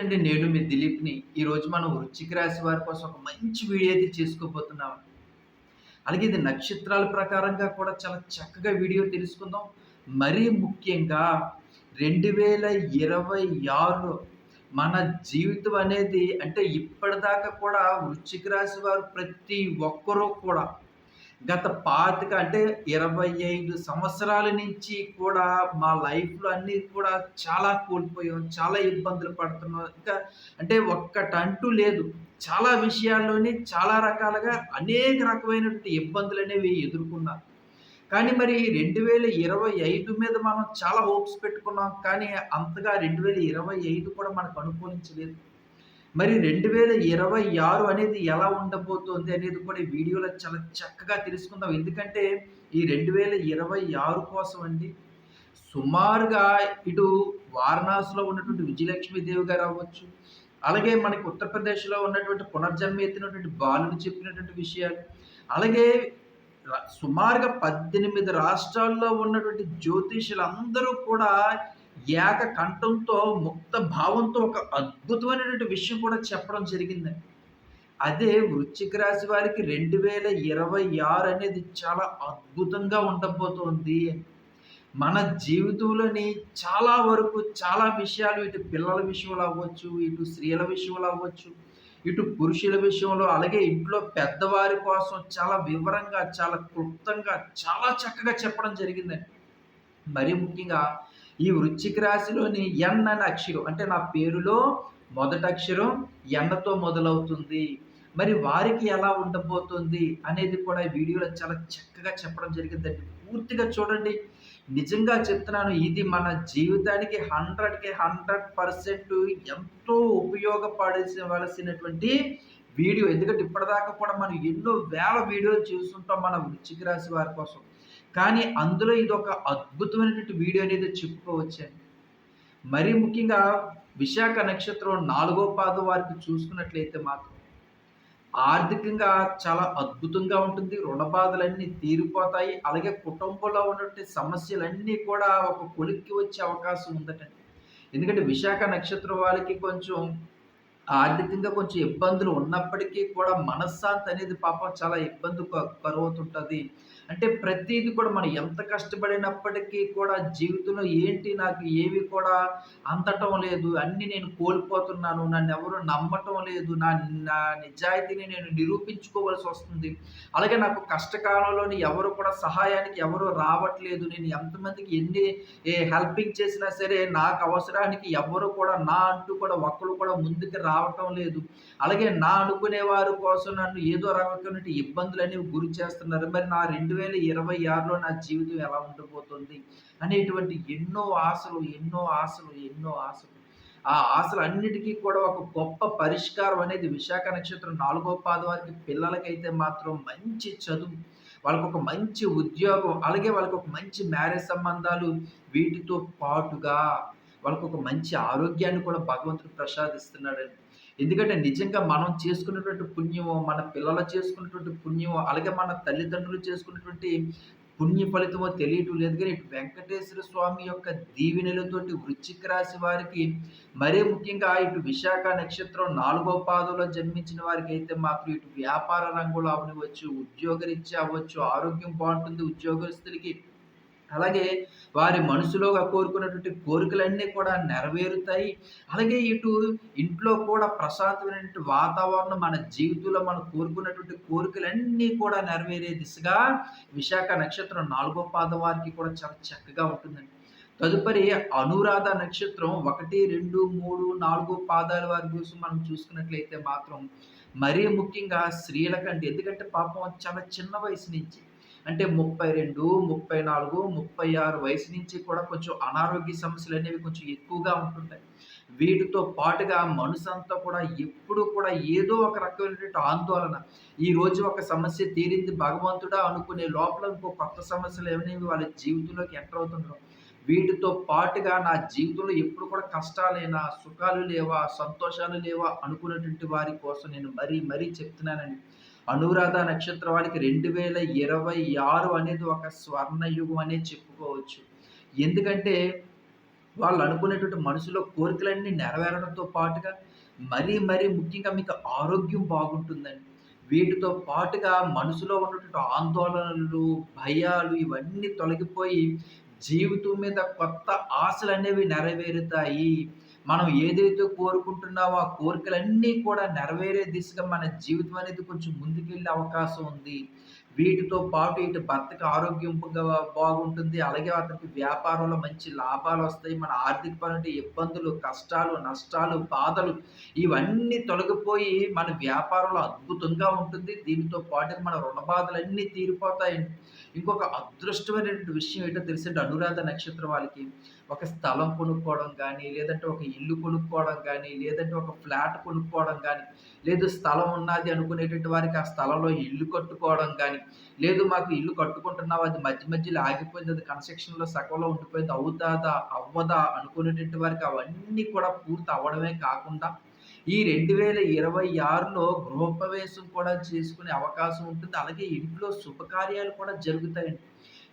అండి నేను మీ దిలీప్ని ఈరోజు మనం వృచ్చిక రాశి వారి కోసం ఒక మంచి వీడియో అయితే చేసుకోబోతున్నాం. అలాగే ఇది నక్షత్రాల ప్రకారంగా కూడా చాలా చక్కగా వీడియో తెలుసుకుందాం. మరీ ముఖ్యంగా రెండు వేల ఇరవై ఆరులో మన జీవితం అనేది అంటే ఇప్పటిదాకా కూడా వృచ్చిక రాశి వారు ప్రతి ఒక్కరూ కూడా గత పాతిక అంటే ఇరవై ఐదు సంవత్సరాల నుంచి కూడా మా లైఫ్లో అన్నీ కూడా చాలా కోల్పోయాం చాలా ఇబ్బందులు పడుతున్నాం. ఇంకా అంటే ఒక్కటంటూ లేదు చాలా విషయాల్లోని చాలా రకాలుగా అనేక రకమైనటువంటి ఇబ్బందులు అనేవి ఎదుర్కొన్నాం. కానీ మరి రెండు వేల ఇరవై ఐదు మీద మనం చాలా హోప్స్ పెట్టుకున్నాం కానీ అంతగా రెండు వేల ఇరవై ఐదు కూడా మనకు అనుకూలించలేదు. మరి రెండు వేల ఇరవై ఆరు అనేది ఎలా ఉండబోతోంది అనేది కూడా ఈ వీడియోలో చాలా చక్కగా తెలుసుకుందాం. ఎందుకంటే ఈ రెండు వేల ఇరవై ఆరు కోసం అండి సుమారుగా ఇటు వారణాసిలో ఉన్నటువంటి విజయలక్ష్మీదేవి గారు అవ్వచ్చు అలాగే మనకి ఉత్తరప్రదేశ్లో ఉన్నటువంటి పునర్జన్మ ఎత్తినటువంటి బాలుడు చెప్పినటువంటి విషయాలు అలాగే సుమారుగా పద్దెనిమిది రాష్ట్రాల్లో ఉన్నటువంటి జ్యోతిషులందరూ కూడా ఏక కంఠంతో ముక్త భావంతో ఒక అద్భుతమైనటువంటి విషయం కూడా చెప్పడం జరిగిందండి అదే వృశ్చిక రాశి వారికి రెండు వేల ఇరవై ఆరు అనేది చాలా అద్భుతంగా ఉండబోతోంది. మన జీవితంలోని చాలా వరకు చాలా విషయాలు ఇటు పిల్లల విషయంలో అవ్వచ్చు ఇటు స్త్రీల విషయంలో అవ్వచ్చు ఇటు పురుషుల విషయంలో అలాగే ఇంట్లో పెద్దవారి కోసం చాలా వివరంగా చాలా క్లుప్తంగా చాలా చక్కగా చెప్పడం జరిగిందండి మరీ ముఖ్యంగా ఈ వృశ్చిక రాశిలోని ఎన్ అనే అక్షరం అంటే నా పేరులో మొదటి అక్షరం ఎన్నతో మొదలవుతుంది. మరి వారికి ఎలా ఉండబోతుంది అనేది కూడా ఈ వీడియోలో చాలా చక్కగా చెప్పడం జరిగిందండి. పూర్తిగా చూడండి. నిజంగా చెప్తున్నాను ఇది మన జీవితానికి హండ్రెడ్కి హండ్రెడ్ పర్సెంట్ ఎంతో ఉపయోగపడవలసినటువంటి వీడియో. ఎందుకంటే ఇప్పటిదాకా కూడా మనం ఎన్నో వేల వీడియోలు చూస్తుంటాం మన వృశ్చిక రాశి వారి కోసం. కానీ అందులో ఇది ఒక అద్భుతమైనటువంటి వీడియో అనేది చెప్పుకోవచ్చండి మరి ముఖ్యంగా విశాఖ నక్షత్రం నాలుగో పాదం వారికి చూసుకున్నట్లయితే మాత్రం ఆర్థికంగా చాలా అద్భుతంగా ఉంటుంది. రుణ బాధలన్నీ తీరిపోతాయి. అలాగే కుటుంబంలో ఉన్నటువంటి సమస్యలన్నీ కూడా ఒక కొలిక్కి వచ్చే అవకాశం ఉందటండి ఎందుకంటే విశాఖ నక్షత్రం వాళ్ళకి కొంచెం ఆర్థికంగా కొంచెం ఇబ్బందులు ఉన్నప్పటికీ కూడా మనశ్శాంతి అనేది పాపం చాలా ఇబ్బంది కరువుతుంటుంది అంటే ప్రతిదీ కూడా మనం ఎంత కష్టపడినప్పటికీ కూడా జీవితంలో ఏంటి నాకు ఏవి కూడా అందటం లేదు అన్నీ నేను కోల్పోతున్నాను నన్ను ఎవరు నమ్మటం లేదు నా నా నిజాయితీని నేను నిరూపించుకోవాల్సి వస్తుంది. అలాగే నాకు కష్టకాలంలోని ఎవరు కూడా సహాయానికి ఎవరు రావట్లేదు నేను ఎంతమందికి ఎన్ని హెల్పింగ్ చేసినా సరే నాకు అవసరానికి ఎవరు కూడా నా అంటూ కూడా ఒక్కరు కూడా ముందుకు రావటం లేదు. అలాగే నా అనుకునే వారి కోసం నన్ను ఏదో రకమైన ఇబ్బందులు అనేవి గురి చేస్తున్నారు. మరి నా రెండు వేల ఇరవై ఆరులో నా జీవితం ఎలా ఉండబోతుంది అనేటువంటి ఎన్నో ఆశలు ఎన్నో ఆశలు ఎన్నో ఆశలు. ఆ ఆశలు అన్నిటికీ కూడా ఒక గొప్ప పరిష్కారం అనేది విశాఖ నక్షత్రం నాలుగో పాదవారికి పిల్లలకైతే మాత్రం మంచి చదువు వాళ్ళకు ఒక మంచి ఉద్యోగం అలాగే వాళ్ళకు ఒక మంచి మ్యారేజ్ సంబంధాలు వీటితో పాటుగా వాళ్ళకు ఒక మంచి ఆరోగ్యాన్ని కూడా భగవంతుడు ప్రసాదిస్తున్నాడండి. ఎందుకంటే నిజంగా మనం చేసుకున్నటువంటి పుణ్యము మన పిల్లలు చేసుకున్నటువంటి పుణ్యము అలాగే మన తల్లిదండ్రులు చేసుకున్నటువంటి పుణ్య ఫలితమో తెలియటం లేదు. కానీ ఇటు వెంకటేశ్వర స్వామి యొక్క దీవెనలతోటి వృశ్చిక రాశి వారికి మరీ ముఖ్యంగా ఇటు విశాఖ నక్షత్రం నాలుగో పాదంలో జన్మించిన వారికి అయితే మాకు ఇటు వ్యాపార రంగంలో అవనివచ్చు ఉద్యోగరీత్యా అవ్వచ్చు ఆరోగ్యం బాగుంటుంది. ఉద్యోగస్తులకి అలాగే వారి మనసులోగా కోరుకున్నటువంటి కోరికలన్నీ కూడా నెరవేరుతాయి. అలాగే ఇటు ఇంట్లో కూడా ప్రశాంతమైనటువంటి వాతావరణం మన జీవితంలో మనం కోరుకున్నటువంటి కోరికలన్నీ కూడా నెరవేరే దిశగా విశాఖ నక్షత్రం నాలుగో పాదం వారికి కూడా చాలా చక్కగా ఉంటుందండి. తదుపరి అనురాధ నక్షత్రం ఒకటి రెండు మూడు నాలుగు పాదాల వారి కోసం మనం చూసుకున్నట్లయితే మాత్రం మరీ ముఖ్యంగా స్త్రీలకంటే ఎందుకంటే పాపం చాలా చిన్న వయసు నుంచి అంటే ముప్పై రెండు ముప్పై నాలుగు ముప్పై ఆరు వయసు నుంచి కూడా కొంచెం అనారోగ్య సమస్యలు అనేవి కొంచెం ఎక్కువగా ఉంటుంటాయి. వీటితో పాటుగా మనసు అంతా కూడా ఎప్పుడు కూడా ఏదో ఒక రకమైనటువంటి ఆందోళన. ఈ రోజు ఒక సమస్య తీరింది భగవంతుడా అనుకునే లోపల ఇంకో కొత్త సమస్యలు ఏమనేవి వాళ్ళ జీవితంలోకి ఎంటర్ అవుతున్నారు వీటితో పాటుగా నా జీవితంలో ఎప్పుడు కూడా కష్టాలేనా సుఖాలు లేవా సంతోషాలు లేవా అనుకున్నటువంటి వారి కోసం నేను మరీ మరీ చెప్తున్నానండి. అనురాధ నక్షత్రం వారికి రెండు వేల ఇరవై ఆరు అనేది ఒక స్వర్ణయుగం అనే చెప్పుకోవచ్చు ఎందుకంటే వాళ్ళు అనుకునేటువంటి మనసులో కోరికలన్నీ నెరవేరడంతో పాటుగా మరీ మరీ ముఖ్యంగా మీకు ఆరోగ్యం బాగుంటుందండి. వీటితో పాటుగా మనసులో ఉన్నటువంటి ఆందోళనలు, భయాలు ఇవన్నీ తొలగిపోయి జీవితం మీద కొత్త ఆశలు అనేవి నెరవేరుతాయి. మనం ఏదైతే కోరుకుంటున్నామో ఆ కోరికలన్నీ కూడా నెరవేరే దిశగా మన జీవితం అనేది కొంచెం ముందుకెళ్ళే అవకాశం ఉంది. వీటితో పాటు ఇటు భర్తకి ఆరోగ్యంగా బాగుంటుంది. అలాగే అతనికి వ్యాపారంలో మంచి లాభాలు వస్తాయి మన ఆర్థిక పరమైన ఇబ్బందులు, కష్టాలు, నష్టాలు, బాధలు ఇవన్నీ తొలగిపోయి మన వ్యాపారంలో అద్భుతంగా ఉంటుంది. దీనితో పాటు మన రుణ బాధలన్నీ తీరిపోతాయి ఇంకొక అదృష్టమైనటువంటి విషయం ఏంటో తెలుసండి అనురాధ నక్షత్రం వాళ్ళకి. ఒక స్థలం కొనుక్కోవడం కానీ లేదంటే ఒక ఇల్లు కొనుక్కోవడం కానీ లేదంటే ఒక ఫ్లాట్ కొనుక్కోవడం కానీ లేదు స్థలం ఉన్నాది అనుకునేటువంటి వారికి ఆ స్థలంలో ఇల్లు కట్టుకోవడం కానీ లేదు మాకు ఇల్లు కట్టుకుంటున్నావు అది మధ్య మధ్యలో ఆగిపోయింది. అది కన్‌స్ట్రక్షన్‌లో సగంలో ఉండిపోయింది. అవుతాదా? అవ్వదా? అనుకునేటువంటి వారికి అవన్నీ కూడా పూర్తి అవ్వడమే కాకుండా ఈ 2026లో గృహప్రవేశం కూడా చేసుకునే అవకాశం ఉంటుంది. అలాగే ఇంట్లో శుభకార్యాలు కూడా జరుగుతాయండి.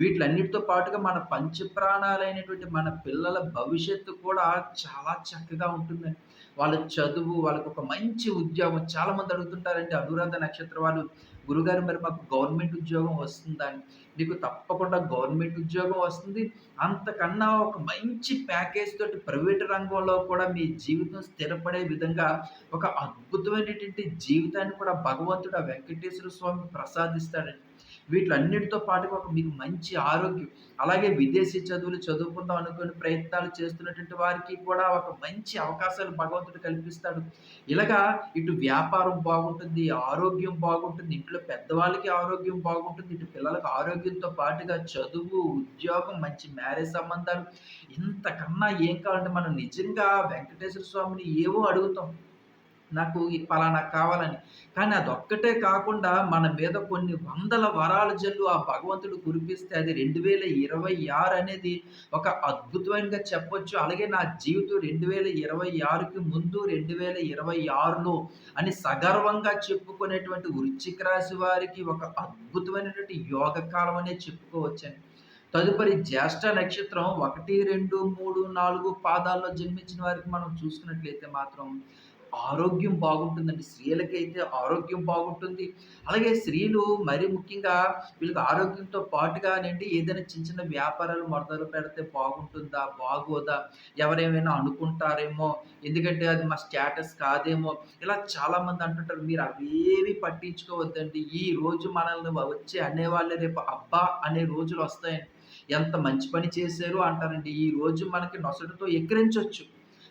వీటిలన్నిటితో పాటుగా మన పంచప్రాణాలైనటువంటి మన పిల్లల భవిష్యత్తు కూడా చాలా చక్కగా ఉంటుందండి. వాళ్ళ చదువు, వాళ్ళకొక మంచి ఉద్యోగం చాలామంది అడుగుతుంటారండి అనురాధ నక్షత్రం వాళ్ళు, "గురుగారు మరి మాకు గవర్నమెంట్ ఉద్యోగం వస్తుందా" నీకు తప్పకుండా గవర్నమెంట్ ఉద్యోగం వస్తుంది. అంతకన్నా ఒక మంచి ప్యాకేజ్ తోటి ప్రైవేట్ రంగంలో కూడా మీ జీవితం స్థిరపడే విధంగా ఒక అద్భుతమైనటువంటి జీవితాన్ని కూడా భగవంతుడు ఆ వెంకటేశ్వర స్వామి ప్రసాదిస్తాడండి. వీటిలన్నిటితో పాటుగా ఒక మీకు మంచి ఆరోగ్యం, అలాగే విదేశీ చదువులు చదువుకుందాం అనుకుని ప్రయత్నాలు చేస్తున్నటువంటి వారికి కూడా ఒక మంచి అవకాశాలు భగవంతుడు కల్పిస్తాడు. ఇలాగా ఇటు వ్యాపారం బాగుంటుంది, ఆరోగ్యం బాగుంటుంది, ఇంట్లో పెద్దవాళ్ళకి ఆరోగ్యం బాగుంటుంది, ఇటు పిల్లలకు ఆరోగ్యంతో పాటుగా చదువు, ఉద్యోగం, మంచి మ్యారేజ్ సంబంధాలు ఇంతకన్నా ఏం కావాలంటే మనం నిజంగా వెంకటేశ్వర స్వామిని ఏవో అడుగుతాం. నాకు ఈ పలానా కావాలని. కానీ అదొక్కటే కాకుండా మన మీద కొన్ని వందల వరాల జల్లు ఆ భగవంతుడు కురిపిస్తే అది 2026 అనేది ఒక అద్భుతమైనగా చెప్పొచ్చు. అలాగే నా జీవితం 2026కి ముందు 2026లో అని సగర్వంగా చెప్పుకునేటువంటి వృశ్చిక రాశి వారికి ఒక అద్భుతమైనటువంటి యోగ కాలం అనే చెప్పుకోవచ్చండి. తదుపరి జ్యేష్ఠ నక్షత్రం 1, 2, 3, 4 పాదాల్లో జన్మించిన వారికి మనం చూసుకున్నట్లయితే మాత్రం ఆరోగ్యం బాగుంటుందండి. స్త్రీలకైతే ఆరోగ్యం బాగుంటుంది. అలాగే స్త్రీలు మరి ముఖ్యంగా వీళ్ళకి ఆరోగ్యంతో పాటుగానండి ఏదైనా చిన్న చిన్న వ్యాపారాలు మొదలు పెడితే బాగుంటుందా? బాగోదా? ఎవరేమైనా అనుకుంటారేమో! ఎందుకంటే అది మా స్టేటస్ కాదేమో! ఇలా చాలామంది అంటుంటారు. మీరు అవేవి పట్టించుకోవద్దండి. ఈ రోజు మనల్ని వచ్చి అనేవాళ్ళు రేపు అబ్బా! అనే రోజులు వస్తాయండి ఎంత మంచి పని చేశారు అంటారండి. ఈ రోజు మనకి నొసటితో ఎక్కిరించవచ్చు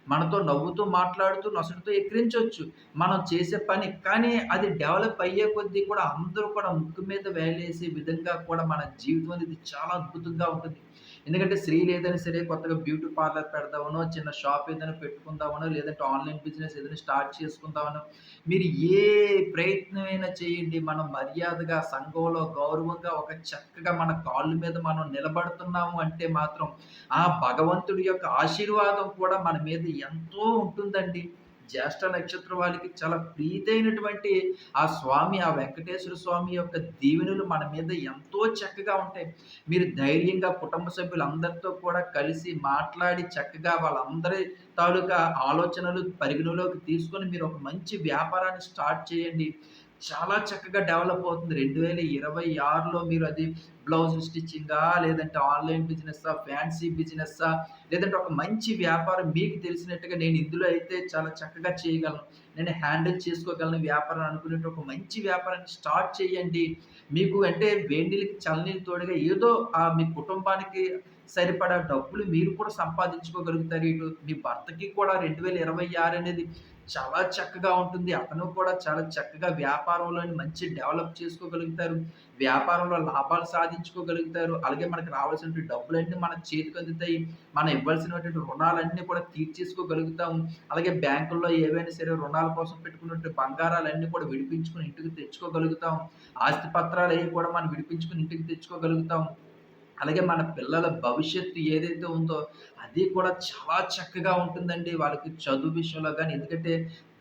మనతో నవ్వుతూ మాట్లాడుతూ నొసటితో ఎక్కిరించవచ్చు మనం చేసే పని. కానీ అది డెవలప్ అయ్యే కొద్దీ కూడా అందరూ కూడా ముక్కు మీద వేలేసే విధంగా కూడా మన జీవితం అనేది చాలా అద్భుతంగా ఉంటుంది. ఎందుకంటే స్త్రీలు ఏదైనా సరే కొత్తగా బ్యూటీ పార్లర్ పెడదామనో, చిన్న షాప్ ఏదైనా పెట్టుకుందామనో, లేదంటే ఆన్‌లైన్ బిజినెస్ ఏదైనా స్టార్ట్ చేసుకుందామనో, మీరు ఏ ప్రయత్నమైనా చేయండి. మనం మర్యాదగా సంఘంలో గౌరవంగా ఒక చక్కగా మన కాళ్ళ మీద మనం నిలబడుతున్నాము అంటే మాత్రం ఆ భగవంతుడి యొక్క ఆశీర్వాదం కూడా మన మీద ఎంతో ఉంటుందండి. జ్యేష్ఠ నక్షత్రం వాళ్ళకి చాలా ప్రీతైనటువంటి ఆ స్వామి, ఆ వెంకటేశ్వర స్వామి యొక్క దీవెనలు మన మీద ఎంతో చక్కగా ఉంటాయి. మీరు ధైర్యంగా కుటుంబ సభ్యులందరితో కూడా కలిసి మాట్లాడి చక్కగా వాళ్ళందరి తాలూకా ఆలోచనలు పరిగణలోకి తీసుకొని మీరు ఒక మంచి వ్యాపారాన్ని స్టార్ట్ చేయండి. చాలా చక్కగా డెవలప్ అవుతుంది. 2026లో మీరు అది బ్లౌజ్ స్టిచ్చింగా, లేదంటే ఆన్‌లైన్ బిజినెస్సా, ఫ్యాన్సీ బిజినెస్సా, లేదంటే ఒక మంచి వ్యాపారం మీకు తెలిసినట్టుగా నేను ఇందులో అయితే చాలా చక్కగా చేయగలను. నేను హ్యాండిల్ చేసుకోగలను వ్యాపారం అనుకునేట్టు ఒక మంచి వ్యాపారాన్ని స్టార్ట్ చేయండి. మీకు అంటే వేడి నీళ్ళకి తోడుగా ఏదో ఆ మీ కుటుంబానికి సరిపడా డబ్బులు మీరు కూడా సంపాదించుకోగలుగుతారు. ఇటు మీ భర్తకి కూడా 2026 అనేది చాలా చక్కగా ఉంటుంది. అతను కూడా చాలా చక్కగా వ్యాపారంలోని మంచి డెవలప్ చేసుకోగలుగుతారు. వ్యాపారంలో లాభాలు సాధించుకోగలుగుతారు. అలాగే మనకు రావాల్సినటువంటి డబ్బులన్నీ మన చేతికి అందుతాయి. మనం ఇవ్వాల్సినటువంటి రుణాలన్నీ కూడా తీర్చేసుకోగలుగుతాము. అలాగే బ్యాంకుల్లో ఏవైనా సరే రుణాల కోసం పెట్టుకున్నటువంటి బంగారాలన్నీ కూడా విడిపించుకొని ఇంటికి తెచ్చుకోగలుగుతాం. ఆస్తి అవి కూడా మనం విడిపించుకొని ఇంటికి తెచ్చుకోగలుగుతాం. అలాగే మన పిల్లల భవిష్యత్తు ఏదైతే ఉందో అది కూడా చాలా చక్కగా ఉంటుందండి. వాళ్ళకి చదువు విషయంలో కానీ ఎందుకంటే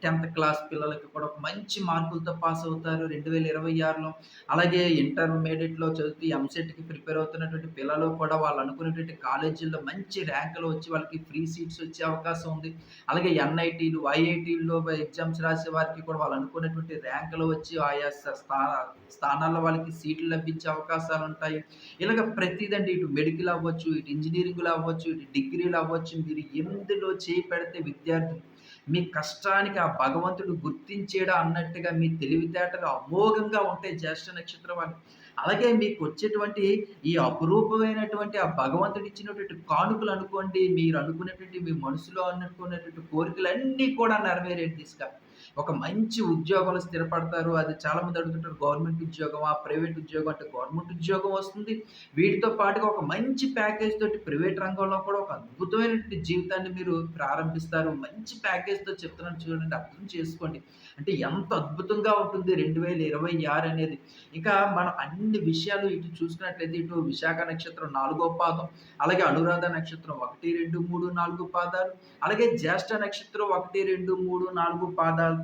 టెన్త్ క్లాస్ పిల్లలకి కూడా మంచి మార్కులతో పాస్ అవుతారు. రెండు వేల ఇరవై ఆరులో అలాగే ఇంటర్మీడియట్లో చదువుతూ ఎంసెట్కి ప్రిపేర్ అవుతున్నటువంటి పిల్లలు కూడా వాళ్ళు అనుకునేటువంటి కాలేజీల్లో మంచి ర్యాంకులు వచ్చి వాళ్ళకి ఫ్రీ సీట్స్ వచ్చే అవకాశం ఉంది. అలాగే ఎన్ఐటీలు ఐఐటీల్లో ఎగ్జామ్స్ రాసే వారికి కూడా వాళ్ళు అనుకున్నటువంటి ర్యాంకులు వచ్చి ఆయా స్థాన స్థానాల్లో వాళ్ళకి సీట్లు లభించే అవకాశాలు ఉంటాయి. ఇలాగ ప్రతిదండి ఇటు మెడికల్ అవ్వచ్చు ఇటు ఇంజనీరింగ్లు అవ్వచ్చు ఇటు డిగ్రీలు అవ్వచ్చు. మీరు ఎందులో చేయి పెడితే విద్యార్థులు మీ కష్టానికి ఆ భగవంతుడు గుర్తించేడా అన్నట్టుగా మీ తెలివితేటలు అమోఘంగా ఉంటాయి జ్యేష్ఠ నక్షత్రం వాళ్ళు అలాగే మీకు వచ్చేటువంటి ఈ అపురూపమైనటువంటి ఆ భగవంతుడు ఇచ్చినటువంటి కానుకలు అనుకోండి మీరు అనుకునేటువంటి మీ మనసులో అనుకునేటువంటి కోరికలన్నీ కూడా నెరవేరేది దిశగా ఒక మంచి ఉద్యోగంలో స్థిరపడతారు. అది చాలామంది అడుగుతుంటారు గవర్నమెంట్ ఉద్యోగం ఆ ప్రైవేట్ ఉద్యోగం? అంటే గవర్నమెంట్ ఉద్యోగం వస్తుంది. వీటితో పాటుగా ఒక మంచి ప్యాకేజ్ తోటి ప్రైవేట్ రంగంలో కూడా ఒక అద్భుతమైనటువంటి జీవితాన్ని మీరు ప్రారంభిస్తారు. మంచి ప్యాకేజ్తో చెప్తున్నాను చూడండి అర్థం చేసుకోండి. అంటే ఎంత అద్భుతంగా ఉంటుంది రెండు వేల ఇరవై ఆరు అనేది. ఇంకా మనం అన్ని విషయాలు ఇటు చూసుకున్నట్లయితే ఇటు విశాఖ నక్షత్రం నాలుగో పాదం అలాగే అనురాధ నక్షత్రం ఒకటి రెండు మూడు నాలుగు పాదాలు అలాగే జ్యేష్ఠ నక్షత్రం ఒకటి రెండు మూడు నాలుగు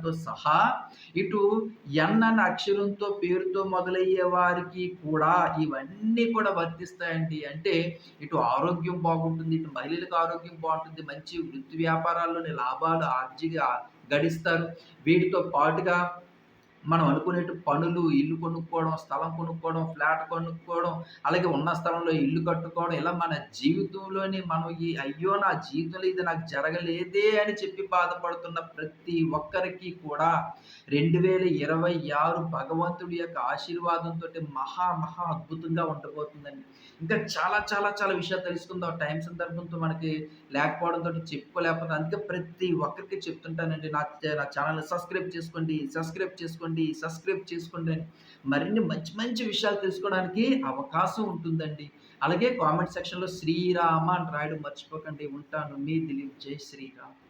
అక్షరంతో సహా ఇటు ఎన్ అన్న అక్షరంతో పేరుతో మొదలయ్యే వారికి కూడా ఇవన్నీ కూడా వర్తిస్తాయండి. అంటే ఇటు ఆరోగ్యం బాగుంటుంది ఇటు మహిళలకు ఆరోగ్యం బాగుంటుంది మంచి వృత్తి వ్యాపారాల్లోని లాభాలు ఆర్జిగా గడిస్తారు. వీటితో పాటుగా మనం అనుకునేటు పనులు ఇల్లు కొనుక్కోవడం స్థలం కొనుక్కోవడం ఫ్లాట్ కొనుక్కోవడం అలాగే ఉన్న స్థలంలో ఇల్లు కట్టుకోవడం ఇలా మన జీవితంలోని మనం ఈ అయ్యో నా జీవితంలో ఇది నాకు జరగలేదే అని చెప్పి బాధపడుతున్న ప్రతి ఒక్కరికి కూడా రెండు వేల ఇరవై ఆరు భగవంతుడి యొక్క ఆశీర్వాదంతో మహా మహా అద్భుతంగా ఉండబోతుందండి. ఇంకా చాలా చాలా చాలా విషయాలు తెలుసుకుందాం. టైం సందర్భంతో మనకి లేకపోవడంతో చెప్పుకోలేకపోతే అందుకే ప్రతి ఒక్కరికి చెప్తుంటానండి. నా నా ఛానల్ సబ్స్క్రైబ్ చేసుకోండి సబ్స్క్రైబ్ చేసుకోండి. చేసుకోండి సబ్స్క్రైబ్ చేసుకోండి మరిన్ని మంచి మంచి విషయాలు తెలుసుకోవడానికి అవకాశం ఉంటుందండి. అలాగే కామెంట్ సెక్షన్లో శ్రీరామ అని రాయడం మర్చిపోకండి. ఉంటాను. మీ దిలీప్. జై శ్రీరామ్.